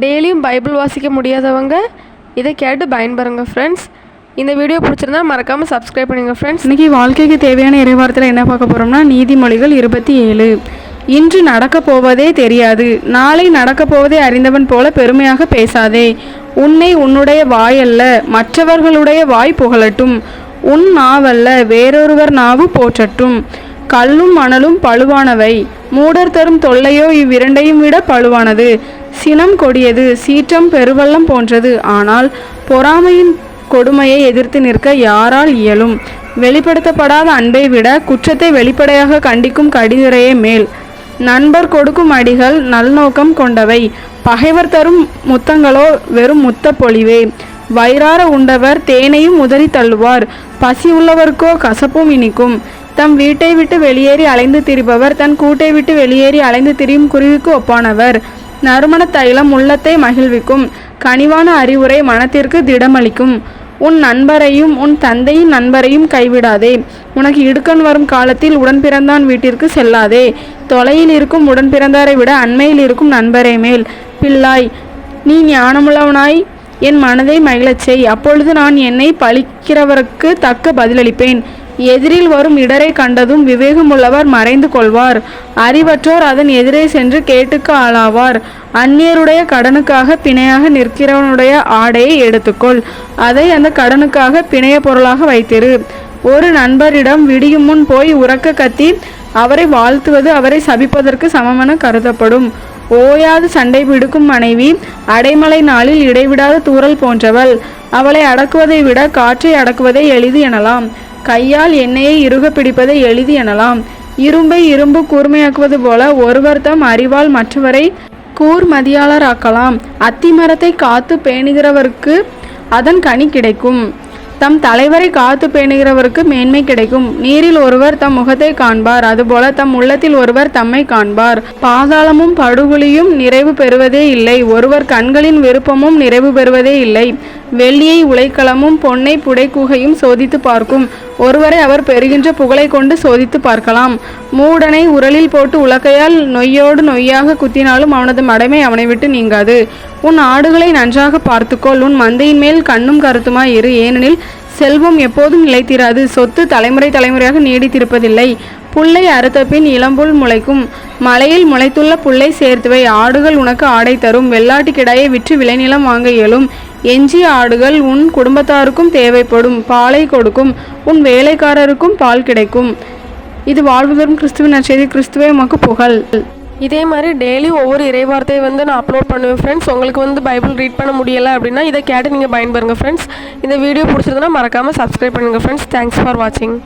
டெய்லியும் பைபிள் வாசிக்க முடியாதவங்க இதை கேட்டு பயன்பெறுங்க ஃப்ரெண்ட்ஸ் இந்த வீடியோ பிடிச்சிருந்தா மறக்காமல் சப்ஸ்கிரைப் பண்ணுங்கள் ஃப்ரெண்ட்ஸ் இன்னைக்கு வாழ்க்கைக்கு தேவையான இறைவாரத்தில் என்ன பார்க்க போகிறோம்னா நீதிமொழிகள் இருபத்தி ஏழு. இன்று நடக்கப் போவதே தெரியாது. நாளை நடக்கப் போவதே அறிந்தவன் போல பெருமையாக பேசாதே. உன்னை உன்னுடைய வாயல்ல மற்றவர்களுடைய வாய் புகழட்டும். உன் நாவல்ல வேறொருவர் நாவு போற்றட்டும். கல்லும் மணலும் பழுவானவை. மூடர் தரும் தொல்லையோ இவ்விரண்டையும் விட பழுவானது. சினம் கொடியது சீற்றம் பெருவெள்ளம் போன்றது. ஆனால் பொறாமையின் கொடுமையை எதிர்த்து நிற்க யாரால் இயலும்? வெளிப்படுத்தப்படாத அன்பை விட குற்றத்தை வெளிப்படையாக கண்டிக்கும் கடிதுரையே மேல். நண்பர் கொடுக்கும் அடிகள் நல்நோக்கம் கொண்டவை. பகைவர் தரும் முத்தங்களோ வெறும் முத்த பொழிவே வயிறார உண்டவர் தேனையும் உதறி தள்ளுவார். பசி உள்ளவர்க்கோ கசப்பும் இனிக்கும். தம் வீட்டை விட்டு வெளியேறி அலைந்து திரிபவர் தன் கூட்டை விட்டு வெளியேறி அலைந்து திரியும் குருவிக்கு ஒப்பானவர். நறுமண தைலம் உள்ளத்தை மகிழ்விக்கும். கனிவான அறிவுரை மனத்திற்கு திடமளிக்கும். உன் நண்பரையும் உன் தந்தையின் நண்பரையும் கைவிடாதே. உனக்கு இடுக்கண் வரும் காலத்தில் உடன் பிறந்தான் வீட்டிற்கு செல்லாதே. தொலையில் இருக்கும் உடன் பிறந்தாரை விட அண்மையில் இருக்கும் நண்பரை மேல். பிள்ளாய் நீ ஞானமுள்ளவனாய் என் மனதை மகிழச் செய். அப்பொழுது நான் என்னை பழிக்கிறவருக்கு தக்க பதிலளிப்பேன். எதிரில் வரும் இடரை கண்டதும் விவேகமுள்ளவர் மறைந்து கொள்வார். அறிவற்றோர் அதன் எதிரே சென்று கேட்டுக்கு ஆளாவார். அந்நியருடைய கடனுக்காக பிணையாக நிற்கிறவனுடைய ஆடையை எடுத்துக்கொள். அதை அந்த கடனுக்காக பிணைய பொருளாக வைத்திரு. ஒரு நண்பரிடம் விடியும் முன் போய் உறக்க கத்தி அவரை வாழ்த்துவது அவரை சபிப்பதற்கு சமமென கருதப்படும். ஓயாது சண்டை பிடிக்கும் மனைவி அடைமலை நாளில் இடைவிடாத தூறல் போன்றவள். அவளை அடக்குவதை விட காற்றை அடக்குவதை எளிது எனலாம். கையால் எண்ணெயை இறுக பிடிப்பதை எளிது எனலாம். இரும்பை இரும்பு கூர்மையாக்குவது போல ஒருவர் தம் அறிவால் மற்றவரை கூர்மதியாளராக்கலாம். அத்திமரத்தை காத்து பேணுகிறவருக்கு அதன் கனி கிடைக்கும். தம் தலைவரை காத்து பேணுகிறவருக்கு மேன்மை கிடைக்கும். நீரில் ஒருவர் தம் முகத்தை காண்பார். அதுபோல தம் உள்ளத்தில் ஒருவர் தம்மை காண்பார். பாதாளமும் படுகொலியும் நிறைவு பெறுவதே இல்லை. ஒருவர் கண்களின் விருப்பமும் நிறைவு பெறுவதே இல்லை. வெள்ளியை உலைக்களமும் பொன்னை புடைக்குகையும் சோதித்து பார்க்கும். ஒருவரை அவர் பெறுகின்ற புகழை கொண்டு சோதித்து பார்க்கலாம். மூடனை உரலில் போட்டு உலக்கையால் நொய்யோடு நொய்யாக குத்தினாலும் அவனது மடமை அவனை விட்டு நீங்காது. உன் ஆடுகளை நன்றாக பார்த்துக்கொள். உன் மந்தையின் மேல் கண்ணும் கருத்துமாய் இரு. ஏனெனில் செல்வம் எப்போதும் நிலைத்திராது. சொத்து தலைமுறை தலைமுறையாக நீடித்திருப்பதில்லை. புல்லை அறுத்த பின் இளம்புல் முளைக்கும். மலையில் முளைத்துள்ள புல்லை சேர்த்துவை. ஆடுகள் உனக்கு ஆடை தரும். வெள்ளாட்டு கிடாயை விற்று விளைநிலம் வாங்க இயலும். எஞ்சிய ஆடுகள் உன் குடும்பத்தாருக்கும் தேவைப்படும் பாலை கொடுக்கும் உன் வேலைக்காரருக்கும் பால் கிடைக்கும். இது வாழ்வு தரும் கிறிஸ்துவின் நச்செய்தி கிறிஸ்துவே உமக்கு புகழ். இதே மாதிரி டெய்லி ஒவ்வொரு இறைவார்த்தையை வந்து நான் அப்லோட் பண்ணுவேன் ஃப்ரெண்ட்ஸ் உங்களுக்கு வந்து பைபிள் ரீட் பண்ண முடியலை அப்படின்னா இதை கேட்டு நீங்கள் பயன்பெறுங்க ஃப்ரெண்ட்ஸ் இந்த வீடியோ பிடிச்சிருந்தனா மறக்காமல் சப்ஸ்கிரைப் பண்ணுங்கள் ஃப்ரெண்ட்ஸ் தேங்க்ஸ் ஃபார் வாட்சிங்